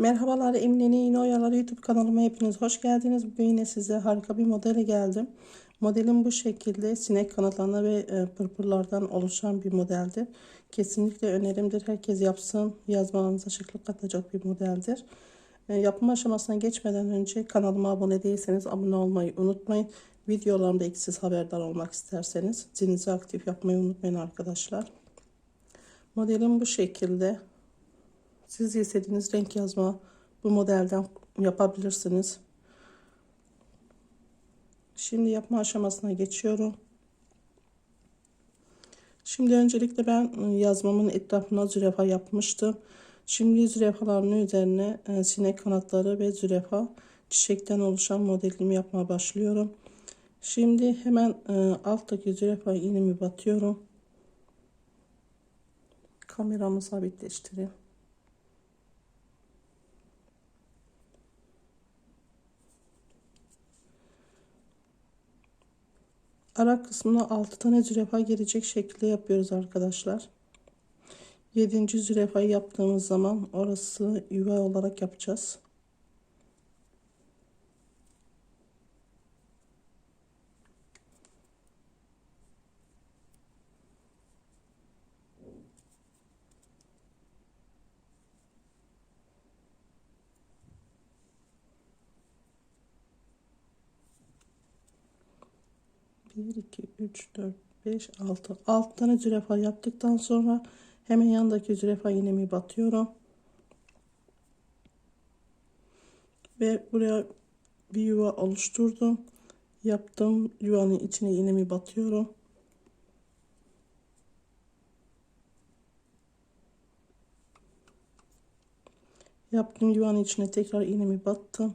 Merhabalar Emine'nin yine oyaları YouTube kanalıma hepiniz hoş geldiniz. Bugün yine size harika bir modele geldim. Modelim bu şekilde sinek kanatlarına ve e, pırpırlardan oluşan bir modeldir. Kesinlikle önerimdir. Herkes yapsın. Yazmanıza şıklık katacak bir modeldir. E, yapım aşamasına geçmeden önce kanalıma abone değilseniz abone olmayı unutmayın. Videolarımda eksiz haberdar olmak isterseniz zilinizi aktif yapmayı unutmayın arkadaşlar. Modelim bu şekilde. Siz istediğiniz renk yazma bu modelden yapabilirsiniz. Şimdi yapma aşamasına geçiyorum. Şimdi öncelikle ben ıı, yazmamın etrafına zürafa yapmıştım. Şimdi zürafaların üzerine e, sinek kanatları ve zürafa çiçekten oluşan modelimi yapmaya başlıyorum. Şimdi hemen e, alttaki zürafa iğnemi batıyorum. Kameramı sabitleştireyim. Ara kısmına 6 tane zürafa gelecek şekilde yapıyoruz arkadaşlar. 7. zürafayı yaptığımız zaman orası yuva olarak yapacağız. Bir, iki, üç, dört, beş, altı. 6 tane zürafa yaptıktan sonra hemen yandaki zürafa iğnemi batıyorum. Ve buraya bir yuva oluşturdum. Yaptım yuvanın içine iğnemi batıyorum. Yaptım yuvanın içine tekrar iğnemi battım.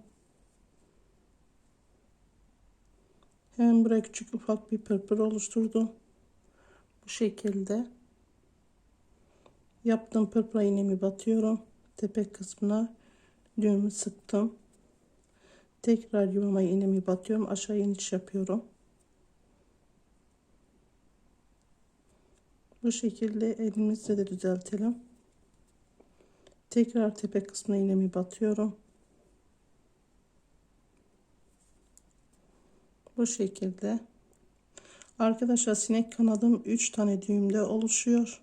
Hemen buraya küçük ufak bir pırpır oluşturdum. Bu şekilde yaptım pırpır iğnemi batıyorum. Tepe kısmına düğümü sıktım. Tekrar yuvama iğnemi batıyorum. Aşağı iniş yapıyorum. Bu şekilde elimizle de düzeltelim. Tekrar tepe kısmına iğnemi batıyorum. Bu şekilde. Arkadaşlar sinek kanadım 3 tane düğümde oluşuyor.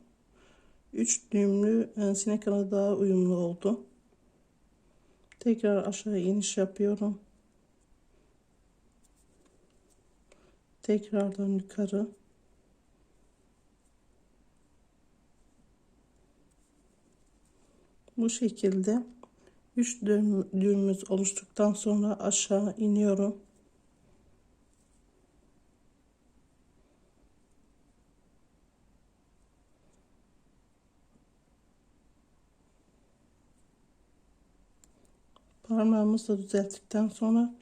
3 düğümlü e, sinek kanadı daha uyumlu oldu. Tekrar aşağı iniş yapıyorum. Tekrardan yukarı. Bu şekilde 3 düğüm, düğümümüz oluştuktan sonra aşağı iniyorum. Parmağımızla düzelttikten sonra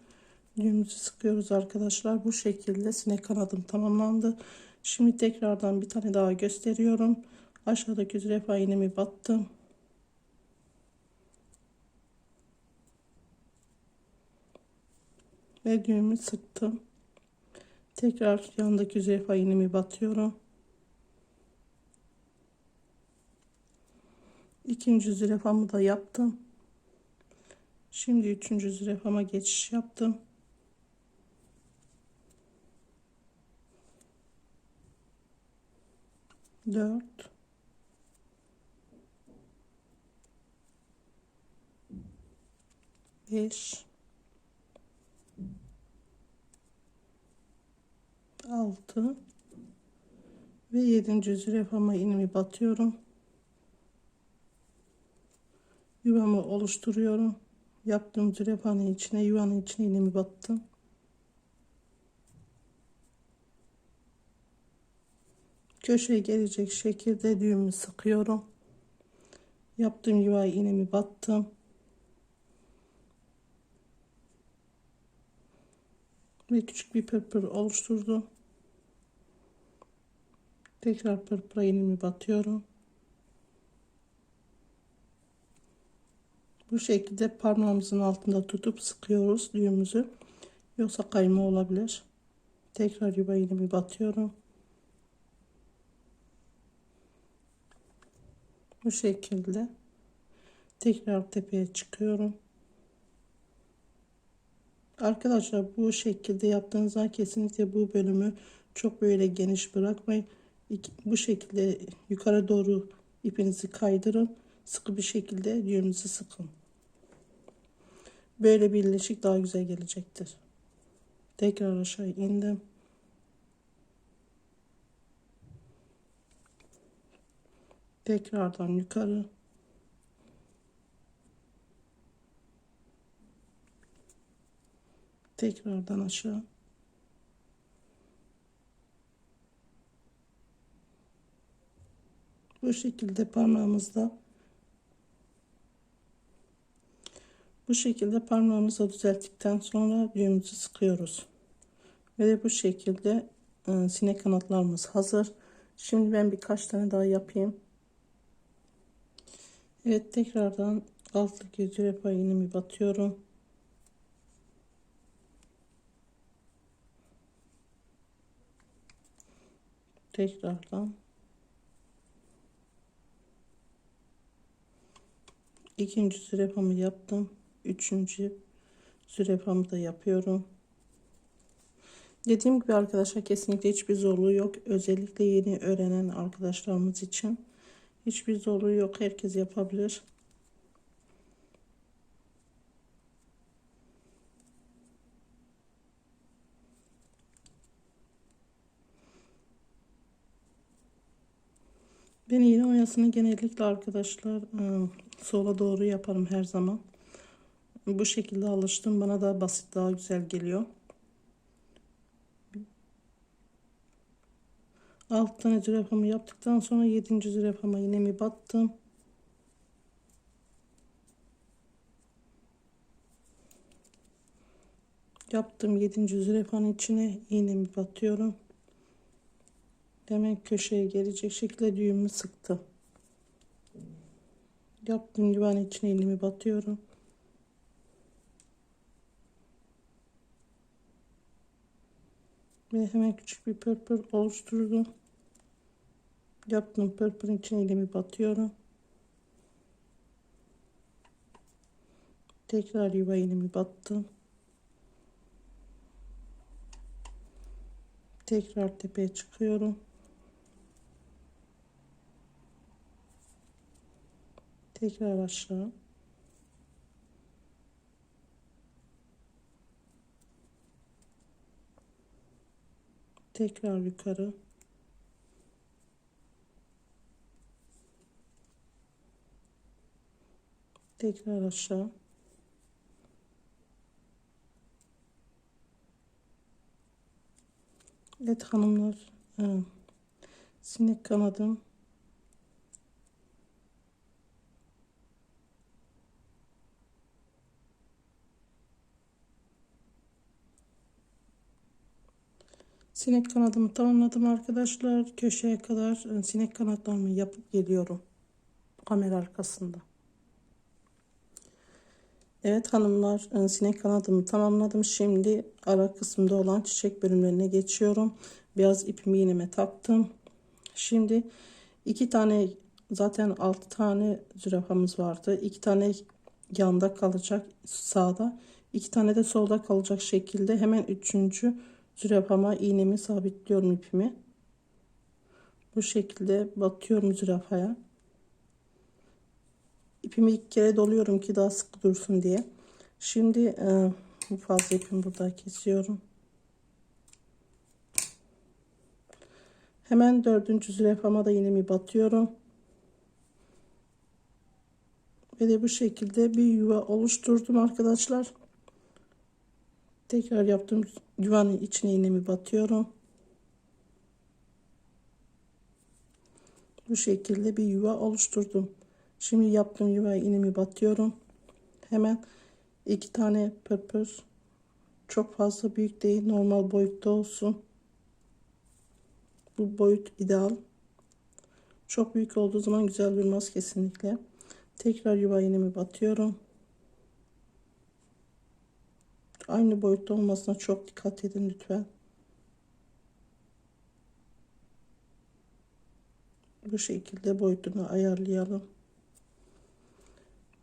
düğümümüzü sıkıyoruz arkadaşlar. Bu şekilde sinek kanadım tamamlandı. Şimdi tekrardan bir tane daha gösteriyorum. Aşağıdaki zürafa iğnemi battım. Ve düğümü sıktım. Tekrar yandaki zürafa iğnemi batıyorum. İkinci zürafamı da yaptım. Şimdi üçüncü zürafama geçiş yaptım. Dört. Beş. Altı. Ve yedinci zürafama inimi batıyorum. Yuvamı oluşturuyorum yaptığım zürafanın içine yuvanın içine iğnemi battım. Köşeye gelecek şekilde düğümü sıkıyorum. Yaptığım yuvaya iğnemi battım. Ve küçük bir pırpır oluşturdum. Tekrar pırpıra iğnemi batıyorum. Bu şekilde parmağımızın altında tutup sıkıyoruz düğümüzü. Yoksa kayma olabilir. Tekrar yuva iğnemi batıyorum. Bu şekilde. Tekrar tepeye çıkıyorum. Arkadaşlar bu şekilde yaptığınızda kesinlikle bu bölümü çok böyle geniş bırakmayın. Bu şekilde yukarı doğru ipinizi kaydırın. Sıkı bir şekilde düğümünüzü sıkın. Böyle birleşik daha güzel gelecektir. Tekrar aşağı indim. Tekrardan yukarı. Tekrardan aşağı. Bu şekilde parmağımızda bu şekilde parmağımızla düzelttikten sonra düğümümüzü sıkıyoruz. Ve bu şekilde e, sinek kanatlarımız hazır. Şimdi ben birkaç tane daha yapayım. Evet tekrardan alttaki zürafa iğnemi batıyorum. Tekrardan ikinci zürafamı yaptım. Üçüncü zürafamı da yapıyorum. Dediğim gibi arkadaşlar kesinlikle hiçbir zorluğu yok. Özellikle yeni öğrenen arkadaşlarımız için hiçbir zorluğu yok. Herkes yapabilir. Ben iğne oyasını genellikle arkadaşlar ıı, sola doğru yaparım her zaman. Bu şekilde alıştım. Bana daha basit, daha güzel geliyor. Alt tane zürafamı yaptıktan sonra yedinci zürafama iğnemi battım. Yaptım yedinci zürafanın içine iğnemi batıyorum. Hemen köşeye gelecek şekilde düğümü sıktım. Yaptığım yuvanın içine iğnemi batıyorum. Ve hemen küçük bir pırpır oluşturdum. Yaptığım pırpırın içine elimi batıyorum. Tekrar yuva iğnemi battım. Tekrar tepeye çıkıyorum. Tekrar aşağı. Tekrar yukarı. Tekrar aşağı. Evet hanımlar. e, Sinek kanadım. Sinek kanadımı tamamladım arkadaşlar. Köşeye kadar e, sinek kanatlarımı yapıp geliyorum. Kamera arkasında. Evet hanımlar e, sinek kanadımı tamamladım. Şimdi ara kısımda olan çiçek bölümlerine geçiyorum. Beyaz ipimi iğneme taktım. Şimdi iki tane zaten altı tane zürafamız vardı. İki tane yanda kalacak sağda. iki tane de solda kalacak şekilde hemen üçüncü zürafama iğnemi sabitliyorum ipimi. Bu şekilde batıyorum zürafaya. İpimi ilk kere doluyorum ki daha sıkı dursun diye. Şimdi e, bu fazla ipimi burada kesiyorum. Hemen dördüncü zürafama da iğnemi batıyorum. Ve de bu şekilde bir yuva oluşturdum arkadaşlar. Tekrar yaptığım yuvanın içine iğnemi batıyorum. Bu şekilde bir yuva oluşturdum. Şimdi yaptığım yuvaya iğnemi batıyorum. Hemen iki tane pırpır çok fazla büyük değil normal boyutta olsun. Bu boyut ideal. Çok büyük olduğu zaman güzel durmaz kesinlikle. Tekrar yuva iğnemi batıyorum. Aynı boyutta olmasına çok dikkat edin lütfen. Bu şekilde boyutunu ayarlayalım.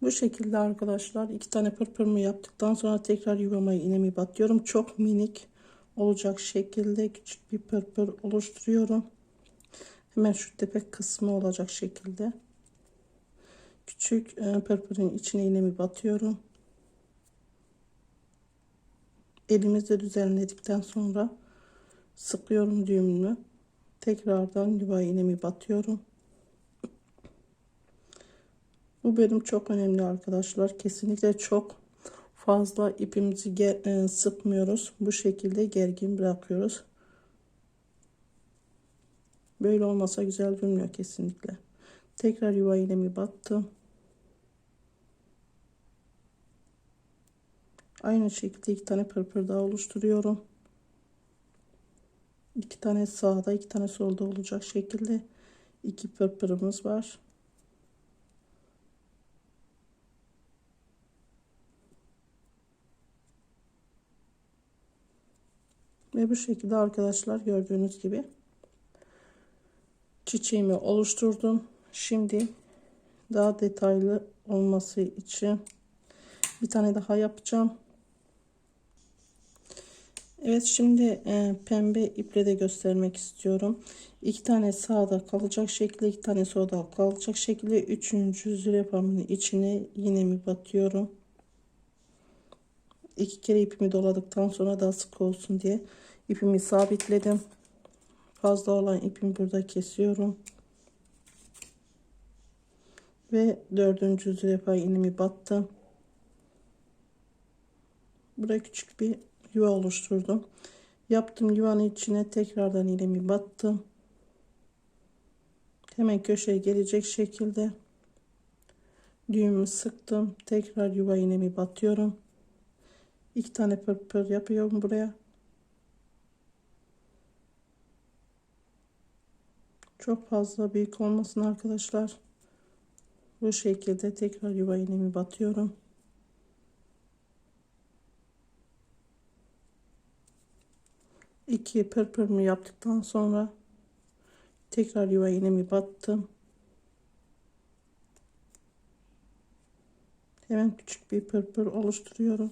Bu şekilde arkadaşlar iki tane pırpırımı yaptıktan sonra tekrar yuvama iğnemi batıyorum. Çok minik olacak şekilde küçük bir pırpır oluşturuyorum. Hemen şu tepe kısmı olacak şekilde. Küçük e, pırpırın içine iğnemi batıyorum. Elimizde düzenledikten sonra sıkıyorum düğümünü. Tekrardan yuva iğnemi batıyorum. Bu bölüm çok önemli arkadaşlar. Kesinlikle çok fazla ipimizi e, sıkmıyoruz. Bu şekilde gergin bırakıyoruz. Böyle olmasa güzel durmuyor kesinlikle. Tekrar yuva iğnemi battım. Aynı şekilde iki tane pırpır daha oluşturuyorum. İki tane sağda, iki tane solda olacak şekilde iki pırpırımız var. Ve bu şekilde arkadaşlar gördüğünüz gibi çiçeğimi oluşturdum. Şimdi daha detaylı olması için bir tane daha yapacağım. Evet şimdi e, pembe iple de göstermek istiyorum. İki tane sağda kalacak şekilde iki tane solda kalacak şekilde üçüncü zürafamın içine iğnemi batıyorum. İki kere ipimi doladıktan sonra daha sık olsun diye ipimi sabitledim. Fazla olan ipimi burada kesiyorum. Ve dördüncü zürafa iğnemi battım. Buraya küçük bir yuva oluşturdum. Yaptım yuvanın içine tekrardan iğnemi battım. Hemen köşeye gelecek şekilde düğümü sıktım. Tekrar yuva iğnemi batıyorum. İki tane pırpır yapıyorum buraya. Çok fazla büyük olmasın arkadaşlar. Bu şekilde tekrar yuva iğnemi batıyorum. İki pırpırımı yaptıktan sonra tekrar yuva iğnemi battım. Hemen küçük bir pırpır oluşturuyorum.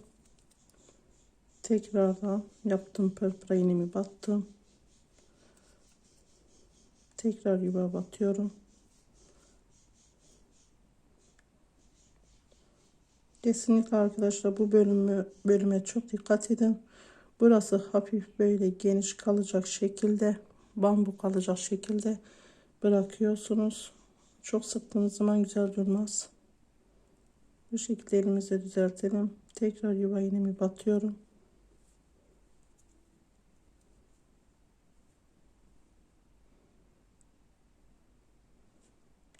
Tekrardan yaptım pırpıra iğnemi battım. Tekrar yuva batıyorum. Kesinlikle arkadaşlar bu bölümü bölüme çok dikkat edin. Burası hafif böyle geniş kalacak şekilde bambu kalacak şekilde bırakıyorsunuz. Çok sıktığınız zaman güzel durmaz. Bu şekilde elimizle düzeltelim. Tekrar yuva iğnemi batıyorum.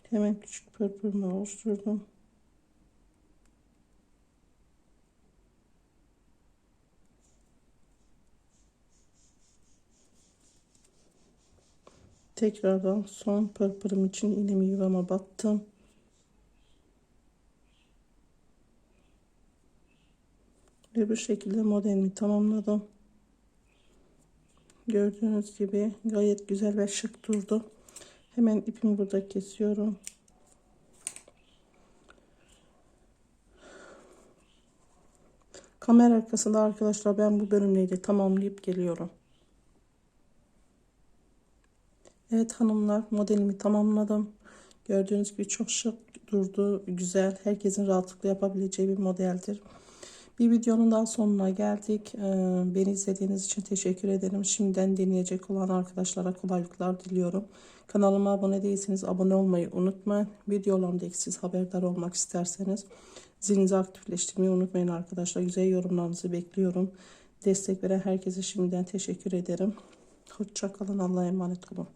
Hemen küçük pırpırımı oluşturdum. Tekrardan son pırpırım için iğnemi yuvama battım. Ve bu şekilde modelimi tamamladım. Gördüğünüz gibi gayet güzel ve şık durdu. Hemen ipimi burada kesiyorum. Kamera arkasında arkadaşlar ben bu bölümleri tamamlayıp geliyorum. Evet hanımlar modelimi tamamladım. Gördüğünüz gibi çok şık durdu. Güzel. Herkesin rahatlıkla yapabileceği bir modeldir. Bir videonun daha sonuna geldik. Ee, beni izlediğiniz için teşekkür ederim. Şimdiden deneyecek olan arkadaşlara kolaylıklar diliyorum. Kanalıma abone değilseniz abone olmayı unutmayın. Videolarımda siz haberdar olmak isterseniz zilinizi aktifleştirmeyi unutmayın arkadaşlar. Güzel yorumlarınızı bekliyorum. Destek veren herkese şimdiden teşekkür ederim. Hoşçakalın. Allah'a emanet olun.